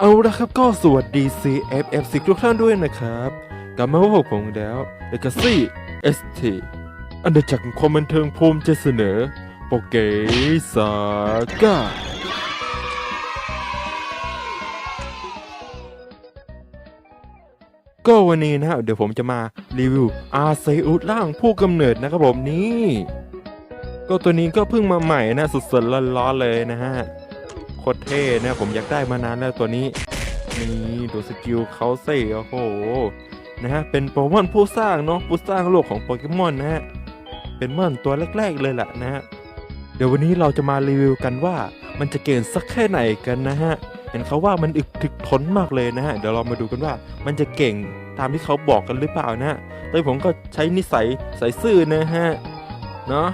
เอาละครับก็สวัสดี CFFC ทุกท่านด้วยนะครับ กลับมาพบกับผมอีกแล้วเอกซี่ ST อันดับจากความบันเทิงภูมิจะเสนอ โปเกสาก้าก็วันนี้นะฮะเดี๋ยวผมจะมารีวิวอาเซอุสร่างผู้กำเนิดนะครับผมนี่ ก็ตัวนี้ก็เพิ่งมาใหม่นะสดๆร้อนๆเลยนะฮะ โคตรเท่นะผมอยากได้มานานแล้วตัวนี้ นี่ดูสกิลเขาสิโอ้โหนะฮะเป็นโปเกมอนผู้สร้างเนาะผู้สร้างโลกของโปเกมอนนะฮะเป็นมอนตัวแรก ๆ เลยแหละนะฮะเดี๋ยววันนี้เราจะมารีวิวกันว่ามันจะเก่งสักแค่ไหนกันนะฮะเห็นเขาว่ามันอึกถึกทนมากเลยนะฮะเดี๋ยวเรามาดูกันว่ามันจะเก่งตามที่เขาบอกกันหรือเปล่านะฮะโดยผมก็ใช้นิสัยใส่ซื่อนะฮะเนาะ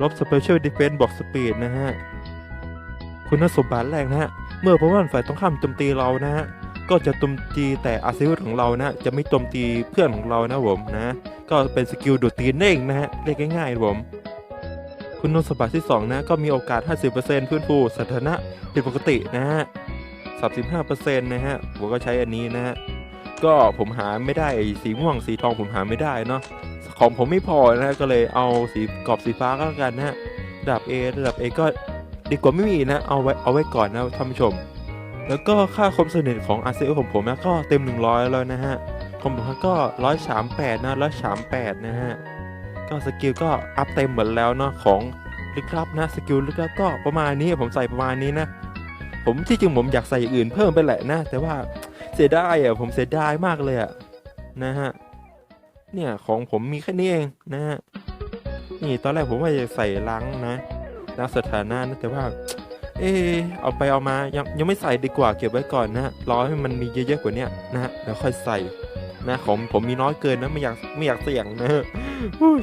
ลบสเปเชียลดิเฟนบอกสปีดนะฮะ คุณสมบัติแรกนะฮะ เมื่อพวกมันฝ่ายตรงข้ามโจมตีเรานะฮะ ก็จะโจมตีแต่อาซิวของเรานะ จะไม่โจมตีเพื่อนของเรานะผมนะ ก็เป็นสกิลดูดตีนเองนะฮะ เรียกง่ายๆผม คุณสมบัติที่ 2 นะ ก็มีโอกาส 50%ฟื้นฟูสถานะผิดปกตินะฮะ 35%นะฮะ ผมก็ใช้อันนี้นะฮะ ก็ผมหาไม่ได้สีม่วงสีทองผมหาไม่ได้เนาะ ของผมไม่พอนะฮะก็เลยเอาสีกรอบสีฟ้าก็แล้วกันนะฮะ ระดับ A ระดับ A ก็ ดีกว่าไม่มีนะ เอาไว้เอาไว้ก่อนนะท่านผู้ชม แล้วก็ค่าคมสนิทของ r c o ของผมนะก็เต็ม 100 แล้วนะฮะคอมผมก็ 138 นะ 138 นะฮะ ก็สกิลก็อัพเต็มหมดแล้วเนาะของลึกลับนะสกิลลึกลับก็ประมาณนี้ผมใส่ประมาณนี้นะ ผมที่จริงผมอยากใส่อื่นเพิ่มไปแหละนะ แต่ว่าเสียดายอะผมเสียดายมากเลยอะนะฮะเนี่ยของผมมีแค่นี้เองนะฮะนี่ตอนแรกผมว่าจะใส่ลังนะ นักสถานะนะแต่ว่า เออเอาไปเอามายังยังไม่ใส่ดีกว่าเก็บไว้ก่อนนะรอให้มันมีเยอะๆกว่านี้นะฮะแล้วค่อยใส่นะของผมมีน้อยเกินนะไม่อยากไม่อยากเสี่ยงนะ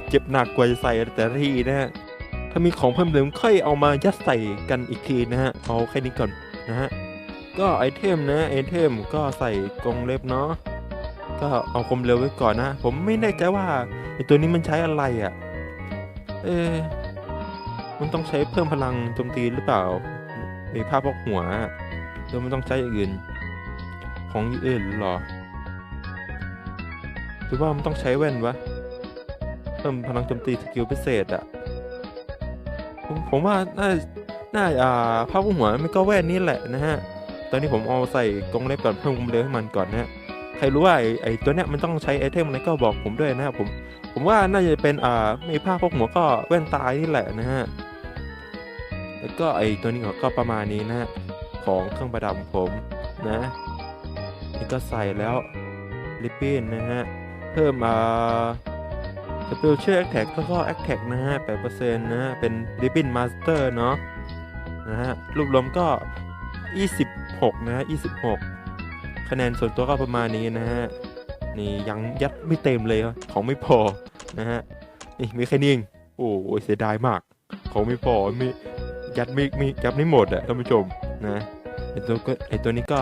เจ็บหนักกว่าจะใส่แต่ทีนะฮะถ้ามีของเพิ่มเติมค่อยเอามายัดใส่กันอีกทีนะฮะเอาแค่นี้ก่อนนะฮะก็ไอเทมนะไอเทมก็ใส่กรงเล็บเนาะก็เอาคมเร็วไว้ก่อนนะ ผมไม่แน่ใจว่าไอตัวนี้มันใช้อะไรอะ่ะ เออ มันต้องใช้เพิ่มพลังโจมตีหรือเปล่ามีภาพพวกหัวหรือมันต้องใช้อย่างอื่น ของอื่นหรอหรือว่ามันต้องใช้แว่นวะเพิ่มพลังโจมตีสกิลพิเศษอะผมผมว่าน่าน่าอ่าภาพพวกหัวไม่ก็แว่นนี่แหละนะฮะตอนนี้ผมเอาใส่กรงเล็บก่อนเพิ่มความเร็วให้มันก่อนนะฮะใครรู้ว่าไอ้ไอ้ตัวเนี้ยมันต้องใช้ไอเทมอะไรก็บอกผมด้วยนะครับผม ผมว่าน่าจะเป็นอ่าไม่ผ้าพกหัวก็แว่นตายนี่แหละนะฮะ แล้วก็ไอตัวนี้ก็ประมาณนี้นะของเครื่องประดับผมนะนี่ก็ใส่แล้วลิปปิ้นนะฮะ เพิ่มอ่าสเปลเชอร์แอคแท็กแล้วก็แอคแท็กนะฮะ8%นะฮะ เป็นลิปปิ้นมาสเตอร์เนาะนะฮะรวบรวมก็26นะฮะ26คะแนนส่วนตัวก็ประมาณนี้นะฮะ นี่ยังยัดไม่เต็มเลยของไม่พอนะฮะ นี่มีแค่นี้เองโอ้ยเสียดายมาก ของไม่พอไม่ ยัดม่ไม่ยัดไม่หมดอะท่านผู้ชมนะไอตัวก็ไอตัวนี้ก็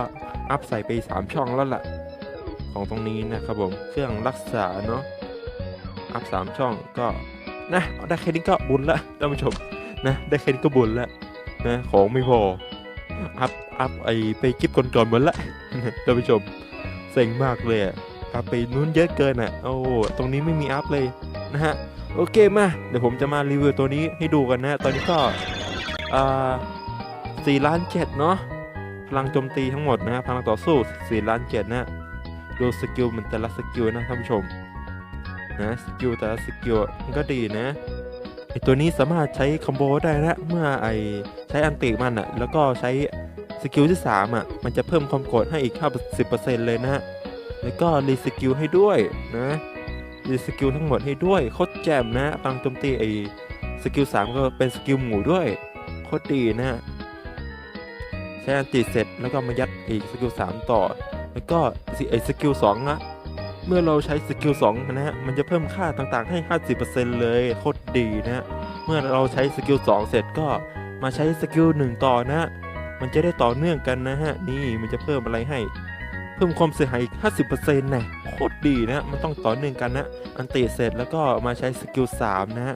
อัพใส่ไป 3 ช่องแล้วล่ะ ของตรงนี้นะครับผมเครื่องรักษาเนาะอัพ 3 ช่องก็นะได้แค่นี้ก็บุญละท่านผู้ชมนะได้แค่นี้ก็บุญละนะของไม่พออัพอัพไอไปคลิปก่อนๆหมดละท่านผู้ชมเซ็งมากเลยอะอัพไปนู้นเยอะเกินอะโอ้ตรงนี้ไม่มีอัพเลยนะฮะโอเคมาเดี๋ยวผมจะมารีวิวตัวนี้ให้ดูกันนะ ตอนนี้ก็ อ่าสี่ล้านเจ็ดเนาะพลังโจมตีทั้งหมดนะฮะพลังต่อสู้สี่ล้านเจ็ดนะดูสกิลมันแต่ละสกิลนะท่านผู้ชมนะสกิลแต่ละสกิลมันก็ดีนะไอตัวนี้สามารถใช้คอมโบได้นะเมื่อไอใช้อันติมันอะแล้วก็ใช้สกิลที่3อะมันจะเพิ่มความโกรธให้อีก 50%เลยนะฮะแล้วก็รีสกิลให้ด้วยนะรีสกิลทั้งหมดให้ด้วยโคตรแจ่มนะพลังโจมตีไอสกิล3ก็เป็นสกิลหมูด้วย คตรดีนะฮะใช้อันติเสร็จแล้วก็มายัดอีกสกิล3ต่อ แล้วก็สิไอสกิล2นะเมื่อเราใช้สกิล2นะฮะมันจะเพิ่มค่าต่างๆให้ 50%เลยโคตรดีนะฮะเมื่อเราใช้สกิล2เสร็จก็มาใช้สกิล1ต่อนะฮะมันจะได้ต่อเนื่องกันนะฮะ นี่มันจะเพิ่มอะไรให้ เพิ่มความเสียหายอีก50%นะโคตรดีนะ มันต้องต่อเนื่องกันนะ อันติเสร็จแล้วก็มาใช้สกิล3นะฮะ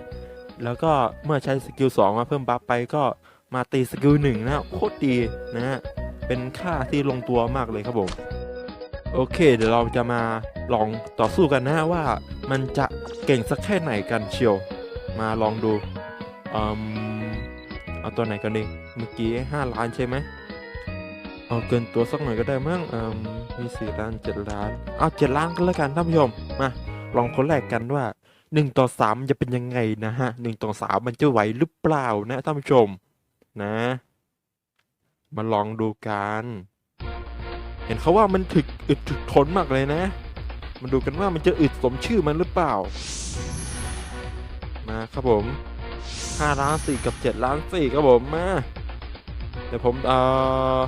แล้วก็เมื่อใช้สกิล2มาเพิ่มบัฟไปก็มาตีสกิล1นะโคตรดีนะฮะเป็นค่าที่ลงตัวมากเลยครับผมโอเค เดี๋ยวเราจะมาลองต่อสู้กันนะว่ามันจะเก่งสักแค่ไหนกันเชียว มาลองดูอืมเอาตัวไหนกันดีเมื่อกี้5ล้านใช่ไหมเอาเกินตัวสักหน่อยก็ได้มั้งอืมมี4ล้าน7ล้านเอา7ล้านก็แล้วกันท่านผู้ชมมาลองคนแรกกันว่า 1ต่อ3มันจะเป็นยังไงนะฮะ1ต่อ3มันจะไหวหรือเปล่านะท่านผู้ชมนะ มาลองดูกัน เห็นเขาว่ามันถึกอึดถึกทนมากเลยนะ มาดูกันว่ามันจะอึดสมชื่อมันหรือเปล่า มาครับผม5ล้าน4กับ7ล้าน4ครับผมมาเดี๋ยวผมเอ่อ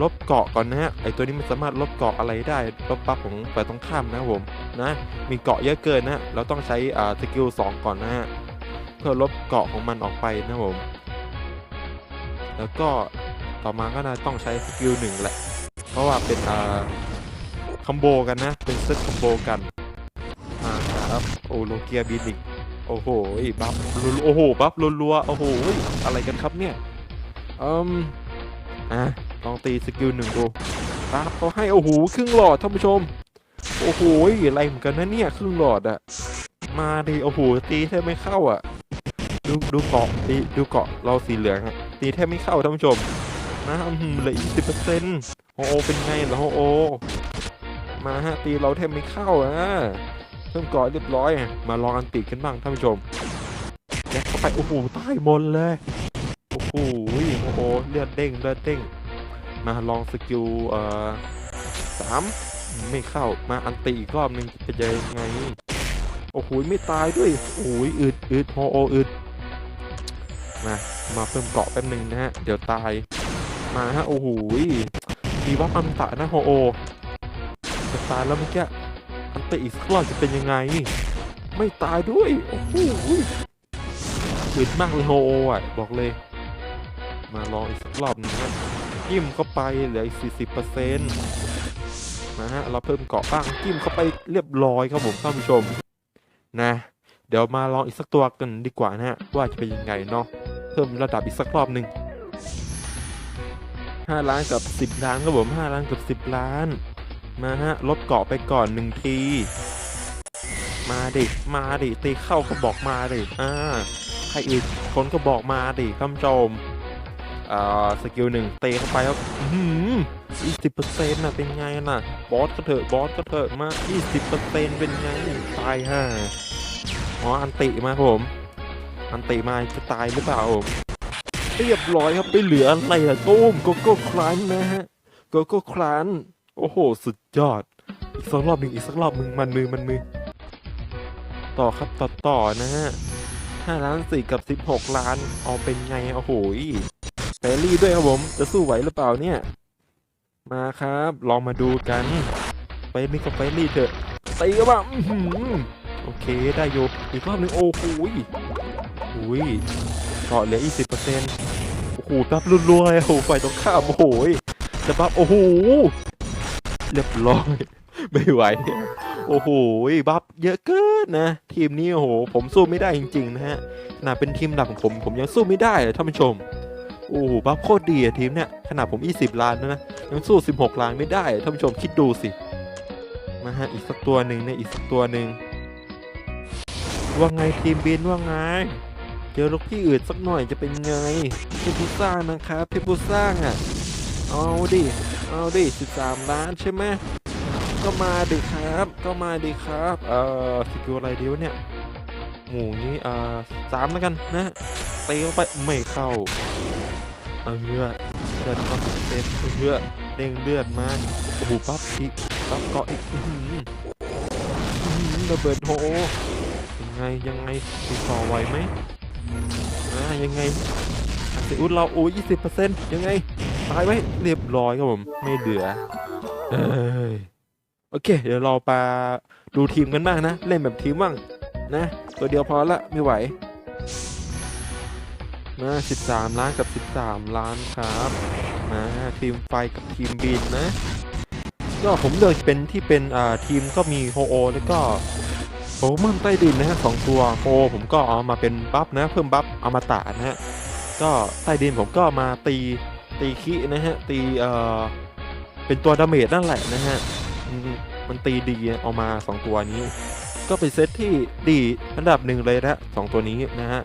ลบเกาะก่อนนะฮะไอตัวนี้มันสามารถลบเกาะอะไรได้ลบปั๊บของฝ่ายตรงข้ามนะครับผม นะมีเกาะเยอะเกินนะเราต้องใช้สกิล2ก่อนนะฮะเพื่อลบเกาะของมันออกไปนะผมแล้วก็ต่อมาก็น่าต้องใช้สกิลหนึ่งแหละ เพราะว่าเป็นอ่าคอมโบกันนะ เป็นเซตคอมโบกันอ่าครับโอ้โลเกียบินอีกโอ้โหบัฟโอ้โหบัฟรัวๆโอ้โหอะไรกันครับเนี่ยอืมอะลองตีสกิลหนึ่งดูปั๊บเขาให้โอ้โหครึ่งหลอดท่านผู้ชม โอ้โหอะไรเหมือนกันนะเนี่ยครึ่งหลอดอะมาดิโอ้โหตีแทบไม่เข้าอะดูดูเกาะตีดูเกาะเราสีเหลืองอะตีแทบไม่เข้าท่านผู้ชมนะเหลืออีกสิบเปอร์เซ็นต์โอโอเป็นไงเหรอโอโอมาฮะตีเราแทบไม่เข้าอะเพิ่มเกาะเรียบร้อยมาลองอันติกันบ้างท่านผู้ชมแจ็คเข้าไปโอ้โหตายหมดเลยโอ้โหโอ้โหเลือดเด้งเลือดเด้งมาลองสกิลเอ่อสาม ไม่เข้ามาอันติอีกรอบหนึ่งจะยังไง โอ้โหไม่ตายด้วยโอ้ยอึดอึดโอโออึดมามาเพิ่มเกาะแป๊บหนึงนะฮะ เดี๋ยวตายมาฮะโอ้โหมีวับอันตะนะโฮโอจะตายแล้วเมื่อกี้อันติอีกรอบจะเป็นยังไง ไม่ตายด้วยโอ้โหอึดมากเลยโฮโออะบอกเลย มาลองอีกสักรอบหนึงนะจิ้มเข้าไปเหลืออีก40%นะฮะเราเพิ่มเกาะบ้างจิ้มเข้าไปเรียบร้อยครับผมท่านผู้ชมนะ เดี๋ยวมาลองอีกสักตัวกันดีกว่านะฮะว่าจะเป็นยังไงเนาะเพิ่มระดับอีกสักรอบหนึ่ง5ล้านกับ 10 ล้านครับผม5ล้านกับ 10 ล้าน มาฮะลดเกาะไปก่อนหนึ่งทีมาดิ มาดิตีเข้าก็บอกมาดิ อ่า ใครอื่นคนก็บอกมาดิท่านผู้ชม อ่าสกิลหนึ่งเตะเข้าไปครับอีสิบเปอร์เซ็นต์น่ะเป็นไงน่ะ บอสก็เถอะบอสก็เถอะมายี่สิบเปอร์เซ็นต์เป็นไงตายห่าอ๋ออันติมาผม อันติมาจะตายหรือเปล่าผมเรียบร้อยครับไปเหลืออะไรล่ะโต้มโกโก้ครันนะฮะโกโก้ครันโอ้โห สุดยอด อีกสักรอบหนึ่งอีกสักรอบหนึ่งมันมือมันมือ ต่อครับต่อต่อนะฮะห้าล้านสี่กับสิบหกล้าน เอาเป็นไงโอ้โห รรี่ด้วยครับผม จะสู้ไหวหรือเปล่าเนี่ย มาครับ ลองมาดูกัน ไปนี่กับเฟรรี่เถอะตีกันบ้างโอเคได้อยู่ อีกรอบหนึ่งโอ้โหยอุ้ยเกาะเหลืออีกสิบเปอร์เซ็นต์โอ้โหบับรัวๆเลยโอ้โหฝ่ายตรงข้ามโอ้โหจะบับโอ้โหเรียบร้อยไม่ไหว โอ้โหบัฟเยอะเกินนะ ทีมนี้โอ้โห ผมสู้ไม่ได้จริง ๆ นะฮะขนาดเป็นทีมหลักของผม ผมยังสู้ไม่ได้เลยท่านผู้ชม โอ้โหบัฟโคตรดีอะทีมเนี่ย ขนาดผม 20 ล้านนะนะ ยังสู้ 16 ล้านไม่ได้ท่านผู้ชมคิดดูสิ มาฮะ อีกสักตัวหนึ่งเนี่ยอีกสักตัวหนึ่งว่าไงทีมบินว่าไง เจอลูกพี่อื่นสักหน่อยจะเป็นไงเพผู้สร้างนะครับเพผู้สร้างอะเอาดิเอาดิ 13 ล้านใช่ไหมก็มาดิครับ ก็มาดิครับ เอ่อสกิลอะไรดีวะเนี่ย หมูนี้เอ่อสามแล้วกันนะตีเข้าไปไม่เข้า เอาเลือดเลือดก็เต็มเลือเด้งเลือดมาโอ้โหปั๊บอีกปั๊บเกาะอีกระเบิดโฮยังไงยังไงตีต่อไหวไหมอ่ายังไงสิอุดเราโอ้ยี่สิบเปอร์เซ็นต์ยังไงตายไหมเรียบร้อยครับผมไม่เหลือเอ้ยโอเค เดี๋ยวเราไปดูทีมกันบ้างนะ เล่นแบบทีมบ้างนะ ตัวเดียวพอละไม่ไหว มา13 ล้านกับ 13 ล้านครับมาทีมไฟกับทีมบินนะ ก็ผมเลือกเป็นที่เป็นอ่าทีมก็มีโฮโอแล้วก็โปเกมอนใต้ดินนะฮะสองตัวโฮผมก็เอามาเป็นบัฟนะ เพิ่มบัฟอมตะนะฮะก็ใต้ดินผมก็มาตีตีคินะฮะตีเอ่อเป็นตัวดาเมจนั่นแหละนะฮะมันตีดีเอามาสองตัวนี้ ก็เป็นเซตที่ดีอันดับหนึ่งเลยนะสองตัวนี้นะฮะ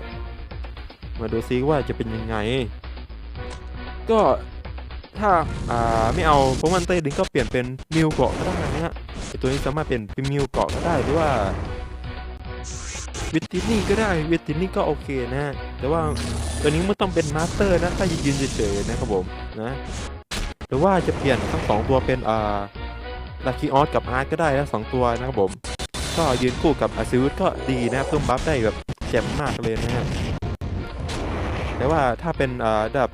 มาดูซิว่าจะเป็นยังไง ก็ถ้าอ่าไม่เอาโปเกมอนเต้ดินก็เปลี่ยนเป็นมิวเกาะก็ได้นะฮะไอตัวนี้สามารถเปลี่ยนเป็นมิวเกาะก็ได้หรือว่าวิตตินี่ก็ได้วิตตินี่ก็โอเคนะแต่ว่าตัวนี้ไม่ต้องเป็นมาสเตอร์นะถ้ายืนเฉยๆนะครับผมนะหรือว่าจะเปลี่ยนทั้งสองตัวเป็นอ่าลาคิออสกับอาร์ตก็ได้นะสองตัวนะครับผมก็ยืนคู่กับอาซิวก็ดีนะเพิ่มบัฟได้แบบแจ่มมากเลยนะฮะ แต่ว่าถ้าเป็นอ่าระดับ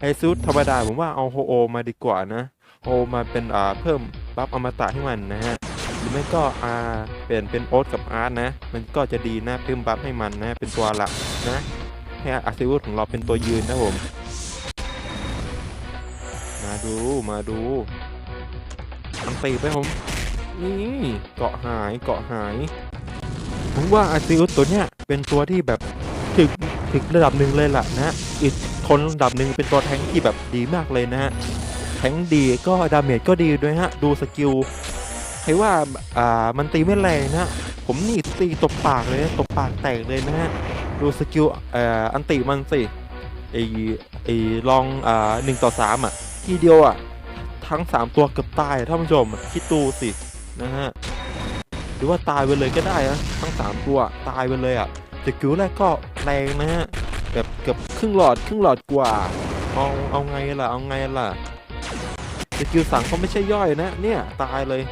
ไอซูดธรรมดาผมว่าเอาโฮโอมาดีกว่านะโฮโอมาเป็นอ่าเพิ่มบัฟอมตะให้มันนะฮะหรือไม่ก็อาเปลี่ยนเป็นโอ๊ตกับอาร์ตนะ มันก็จะดีนะเพิ่มบัฟให้มันนะเป็นตัวหลักนะให้อาซิวุธของเราเป็นตัวยืนนะผม มาดูมาดูอันตีไปผมนี่เกาะหายเกาะหายผมว่าอาซิอุสตัวเนี้ยเป็นตัวที่แบบถึก ถึกระดับหนึ่งเลยล่ะนะอีกคนระดับหนึ่งเป็นตัวแทงที่แบบดีมากเลยนะฮะแทงดีก็ดาเมจก็ดีด้วยฮะดูสกิลใครว่าอ่ามันตีไม่แรงนะผมนี่ตีตบปากเลยตบปากแตกเลยนะฮะดูสกิลเอ่ออันติมันสิไอไอลองอ่าหนึ่งต่อสามอะทีเดียวอะทั้งสามตัวเกือบตายท่านผู้ชมคิดดูสินะฮะหรือว่าตายไปเลยก็ได้นะทั้งสามตัวตายไปเลยอะแต่กิวแรกก็ แรงนะฮะแบบเกือบครึ่งหลอดครึ่งหลอดกว่าเอาเอาไงล่ะเอาไงล่ะสกิลสั่งเขาไม่ใช่ย่อยนะเนี่ยตายเลย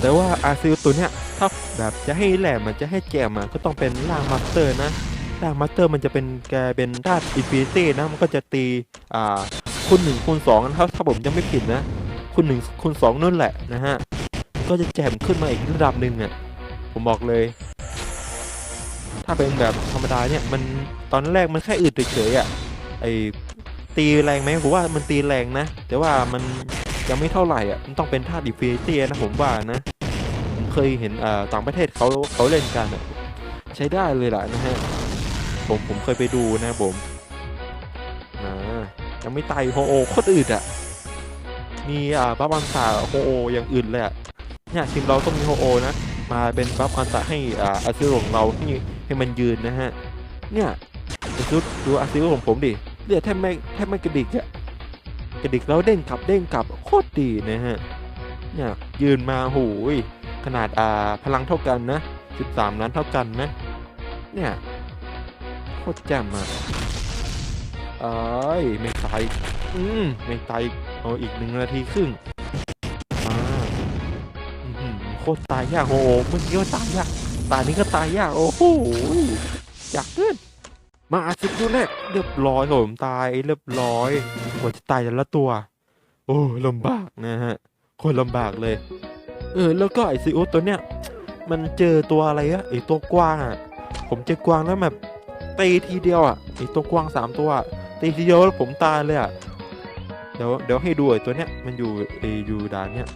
แต่ว่าอาซิลตัวเนี้ยถ้าแบบจะให้แหลมมันจะให้แจมอะก็ต้องเป็นล่างมาสเตอร์นะล่างมาสเตอร์มันจะเป็นแกเป็นด้านอินฟินิตี้นะมันก็จะตีอ่าคูณหนึ่งคูณสองถ้าถ้าผมจำไม่ผิดนะคูณหนึ่งคูณสองนั่นแหละนะฮะก็จะแจมขึ้นมาอีกระดับหนึ่งอะผมบอกเลย ถ้าเป็นแบบธรรมดาเนี่ยมันตอนแรกมันแค่อืดเฉยๆอะไอตีแรงไหมผมว่ามันตีแรงนะ แต่ว่ามันยังไม่เท่าไหร่อะมันต้องเป็นท่าดิฟิเตียนะผมว่านะผมเคยเห็นอ่าต่างประเทศเขาเขาเล่นกันอะใช้ได้เลยล่ะนะฮะผมผมเคยไปดูนะผมอ่ายังไม่ตายโฮโอโคตรอืดอะมีอ่าบัฟอันตาโฮโออย่างอื่นเลยอะเนี่ยทีมเราต้องมีโฮโอนะมาเป็นบัฟอันตะให้อ่าอาซิลของเราให้ ให้มันยืนนะฮะ เนี่ยอาซิลดูอาซิลของผมดิเลือดแทบไม่แทบไม่กระดิกอะกระดิกแล้วเด้งกลับเด้งกลับโคตรดีนะฮะ เนี่ยยืนมาหูยขนาดอ่าพลังเท่ากันนะ 13นั้นเท่ากันนะ เนี่ยโคตรแจ่มอะเอ้ยไม่ตายอืมไม่ตายเอาอีกหนึ่งนาทีครึ่งมาโคตรตายยากโอ้โหเมื่อกี้ก็ตายยาก ตายนี้ก็ตายยาก โอ้โหอยากเกินมาอาซิบดูแรกเรียบร้อยผมตายเรียบร้อยกว่าจะตายแต่ละตัว โอ้ลำบากนะฮะคนลำบากเลย เออ แล้วก็ไอซีโอตัวเนี้ยมันเจอตัวอะไรอะไอตัวกวางอะผมเจอกวางแล้วแบบตีทีเดียวอะไอตัวกวางสามตัวตีทีเดียวแล้วผมตายเลยอะเดี๋ยวเดี๋ยวให้ดูไอตัวเนี้ยมันอยู่ไออยู่ด่านเนี้ย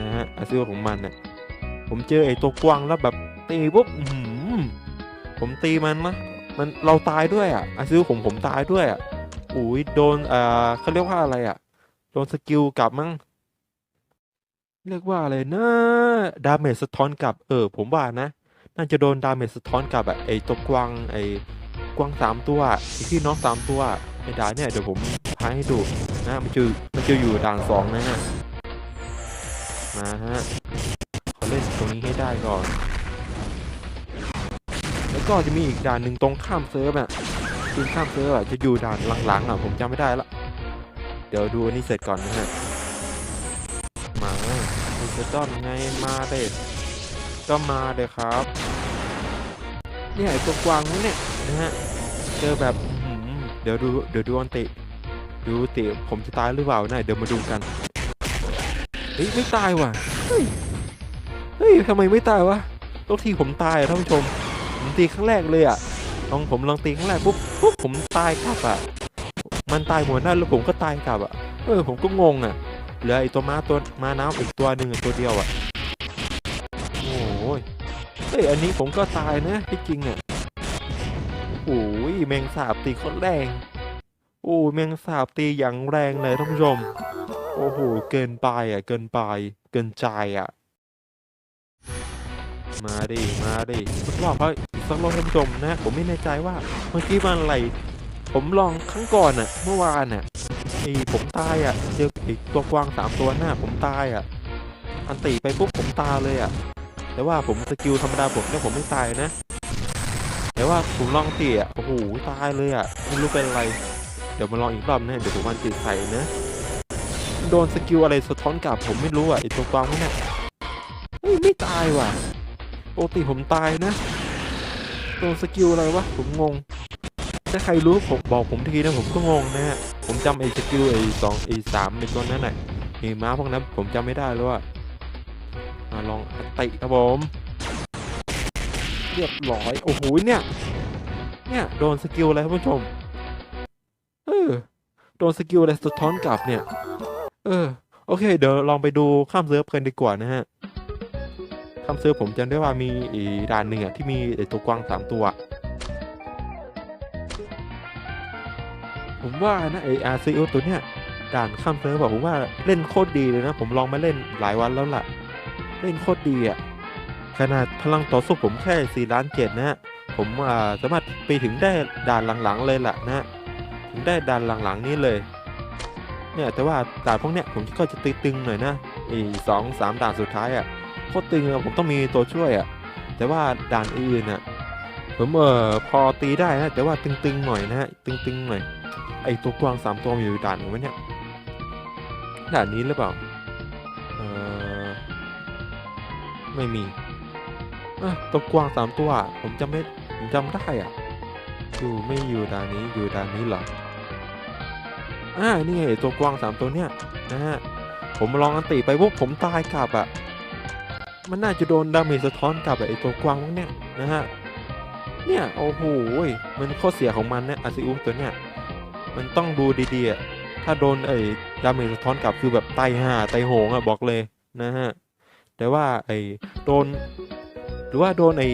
นะฮะอาซิลของมันเนี่ยผมเจอไอตัวกวางแล้วแบบ ตีปุ๊บผมตีมันนะมันเราตายด้วยอะอาซิลผมผมตายด้วยอะอุ้ยโดนอ่าเขาเรียกว่าอะไรอะ โดนสกิลกลับมั้งเรียกว่าอะไรนะดาเมจสะท้อนกลับเออ ผมว่านะ น่าจะโดนดาเมจสะท้อนกลับอะไอ้ตัวกวางไอ้กวางสามตัวไอ้พี่น้องสามตัวไอ้ดาเนี่ยเดี๋ยวผมพาให้ดูนะมันจะมันจะอยู่ด่านสองนะฮะมาฮะขอเล่นตรงนี้ให้ได้ก่อน ก็จะมีอีกด่านหนึ่งตรงข้ามเซิร์ฟอะตรงข้ามเซิร์ฟอะจะอยู่ด่านหลังๆอะผมจำไม่ได้ละเดี๋ยวดูอันนี้เสร็จก่อนนะฮะมาคุณจะต้อนไงมาเด็ดก็มาเลยครับเนี่ยไอ้ตัวกวางนู้นเนี่ยนะฮะเจอแบบเดี๋ยวดูเดี๋ยวดูอันติดูติผมจะตายหรือเปล่านะเดี๋ยวมาดูกันเฮ้ยไม่ตายว่ะเฮ้ยทำไมไม่ตายวะทุกทีผมตายท่านผู้ชม ผมตีครั้งแรกเลยอะลองผมลองตีครั้งแรกปุ๊บปุ๊บผมตายกลับอะมันตายหัวหน้าแล้วผมก็ตายกลับอะเออผมก็งงอะเหลือไอ้ตัวม้าตัวม้าน้ำอีกตัวหนึ่งตัวเดียวอะโอ้ยเฮ้ยอันนี้ผมก็ตายนะที่จริงอะโอ้ยแมงสาบตีโคตรแรงโโอ้แมงสาบตีอย่างแรงเลยท่านผู้ชม โอ้โห เกินไปอะ เกินไป เกินใจอะ มาดิมาดิสักรอบเฮ้ยอีกสักรอบท่านผู้ชมนะ ผมไม่แน่ใจว่าเมื่อกี้มันอะไร ผมลองครั้งก่อนอะเมื่อวานอะไอผมตายอะเจออีกตัวกวางสามตัวหน้า ผมตายอะอันตีไปปุ๊บผมตายเลยอะแต่ว่าผมสกิลธรรมดาผมเนี่ยผมไม่ตายนะ แต่ว่าผมลองตีอะโอ้โหตายเลยอะไม่รู้เป็นอะไร เดี๋ยวมาลองอีกรอบนะเดี๋ยวผมวันติดใส่นะโดนสกิลอะไรสะท้อนกลับผมไม่รู้อะไอตัวกวางเนี่ยเฮ้ยไม่ตายว่ะ ปกติผมตายนะโดนสกิลอะไรวะ ผมงง ถ้าใครรู้ผมบอกผมทีนะผมก็งงนะฮะ ผมจำไอ้สกิลไอ้สองไอ้สามในตัวนั้นน่ะไอ้ม้าพวกนั้นผมจำไม่ได้แล้วอะมาลองเตะครับผม เรียบร้อย โอ้โหเนี่ย เนี่ยโดนสกิลอะไรครับผู้ชม เออ โดนสกิลอะไรสะท้อนกลับเนี่ย เออ โอเค เดี๋ยวลองไปดูข้ามเซิร์ฟกันดีกว่านะฮะ ข้ามเซิร์ฟผมจำได้ว่ามีด่านหนึ่งอที่มีตัวกวางสามตัว ผมว่านะไออาร์ซีตัวเนี้ยด่านข้ามเซิร์ฟอะผมว่าเล่นโคตรดีเลยนะ ผมลองมาเล่นหลายวันแล้วล่ะ เล่นโคตรดีอะขนาดพลังต่อสู้ผมแค่สี่ล้านเจ็ดนะฮะผมสามารถไปถึงได้ด่านหลังๆเลยล่ะนะถึงได้ด่านหลังๆนี้เลยเนี่ยแต่ว่าด่านพวกเนี้ยผมก็จะตึงๆหน่อยนะอีสองสามด่านสุดท้ายอะ่ะ โคตรตึงอะผมต้องมีตัวช่วยอะ่ะแต่ว่าด่านอื่นน่ะผมเออพอตีได้นะแต่ว่าตึงๆหน่อยนะฮะตึงๆหน่อยไอตัวกวางสามตัวมีอยู่ด่านไหมเนี่ยด่านนี้หรือเปล่าเออไม่มีอะตัวกวางสามตัวผมจำไม่ผมจำได้อะอยู่ไม่อยู่ด่านนี้อยู่ด่านนี้เหรออ่านี่ไงตัวกวางสามตัวเนี้ยนะฮะผมลองอันติไปปุ๊บผมตายกลับอะ มันน่าจะโดนดาเมจสะท้อนกลับไอตัวกวางพวกเนี้ยนะฮะ เนี่ยโอ้โหมันข้อเสียของมันเนี่ยอาซิอุตัวเนี้ยมันต้องดูดีๆอะถ้าโดนไอ้ดาเมจสะท้อนกลับคือแบบไตห่าไตโหงอะบอกเลยนะฮะ แต่ว่าไอ้โดน หรือว่าโดนไอ้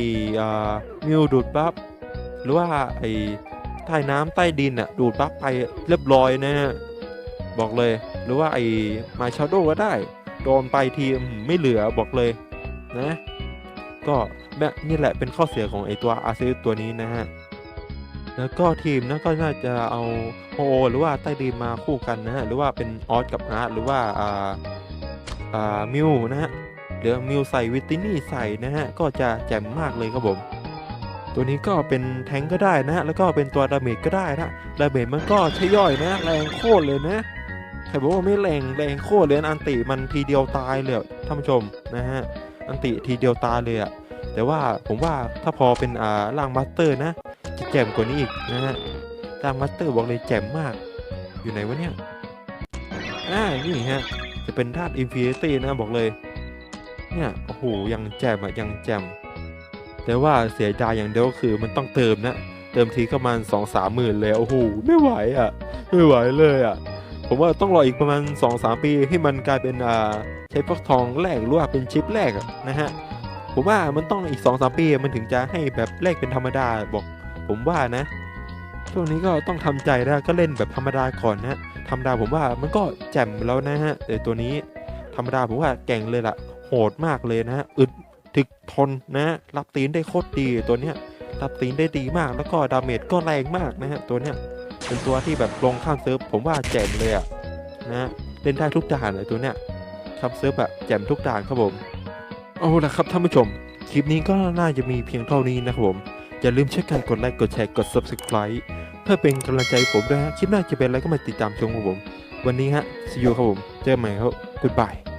มิวดูดบัฟหรือว่าไอ้ใต้น้ำใต้ดินอะดูดบัฟไปเรียบร้อยนะฮะบอกเลย หรือว่าไอ้มาชาโดก็ได้ โดนไปทีไม่เหลือบอกเลย นะ ก็แบบนี่แหละเป็นข้อเสียของไอตัวอาเซิตัวนี้นะฮะ แล้วก็ทีมนะก็น่าจะเอาโฮหรือว่าใต้ดินมาคู่กันนะฮะ หรือว่าเป็นออสกับอาร์ตหรือว่าอ่าอ่ามิวนะฮะเดี๋ยวมิวใส่วิตินี่ใส่นะฮะ ก็จะแจ่มมากเลยครับผมตัวนี้ก็เป็นแทงก็ได้นะ แล้วก็เป็นตัวดาเมจก็ได้นะดาเมจมันก็ใช่ย่อยนะ แรงโคตรเลยนะใครบอกว่าไม่แรงแรงโคตรเลยอันติมันทีเดียวตายเลยท่านผู้ชมนะฮะ อันติทีเดียวตาเลยอะแต่ว่าผมว่าถ้าพอเป็นอ่าล่างมาสเตอร์นะจะแจ่มกว่านี้อีกนะฮะล่างมาสเตอร์บอกเลยแจ่มมาก อยู่ไหนวะเนี่ยอ่านี่ฮะจะเป็นธาตุอินฟินิตี้นะบอกเลยเนี่ยโอ้โหยังแจ่มอะยังแจ่มแต่ว่าเสียดายอย่างเดียวคือมันต้องเติมนะ เติมทีก็ประมาณสองสามหมื่นเลยโอ้โหไม่ไหวอะ ไม่ไหวเลยอะ ผมว่าต้องรออีกประมาณสองสามปีให้มันกลายเป็นอ่าใช้ฟักทองแรกหรือว่าเป็นชิปแรกนะฮะผมว่ามันต้องอีกสองสามปีมันถึงจะให้แบบแรกเป็นธรรมดาบอก ผมว่านะช่วงนี้ก็ต้องทำใจนะก็เล่นแบบธรรมดาก่อนนะธรรมดาผมว่ามันก็แจ่มแล้วนะฮะแต่ตัวนี้ ธรรมดาผมว่าแก่งเลยล่ะโหดมากเลยนะฮะอึดถึกทนนะฮะรับตีนได้โคตรดีตัวเนี้ยรับตีนได้ดีมากแล้วก็ดาเมจก็แรงมากนะฮะตัวเนี้ย เป็นตัวที่แบบลงข้ามเซิร์ฟผมว่าแจ่มเลยอะนะฮะเล่นได้ทุกด่านเลยตัวเนี้ยข้ามเซิร์ฟอะแจ่มทุกด่านครับผมเอาละครับท่านผู้ชม คลิปนี้ก็น่าจะมีเพียงเท่านี้นะครับผม อย่าลืมช่วยกันกดไลค์กดแชร์กด subscribe เพื่อเป็นกำลังใจผมด้วยฮะคลิปหน้าจะเป็นอะไรก็มาติดตามชมครับผม วันนี้ฮะ see you ครับผม เจอกันใหม่ครับ goodbye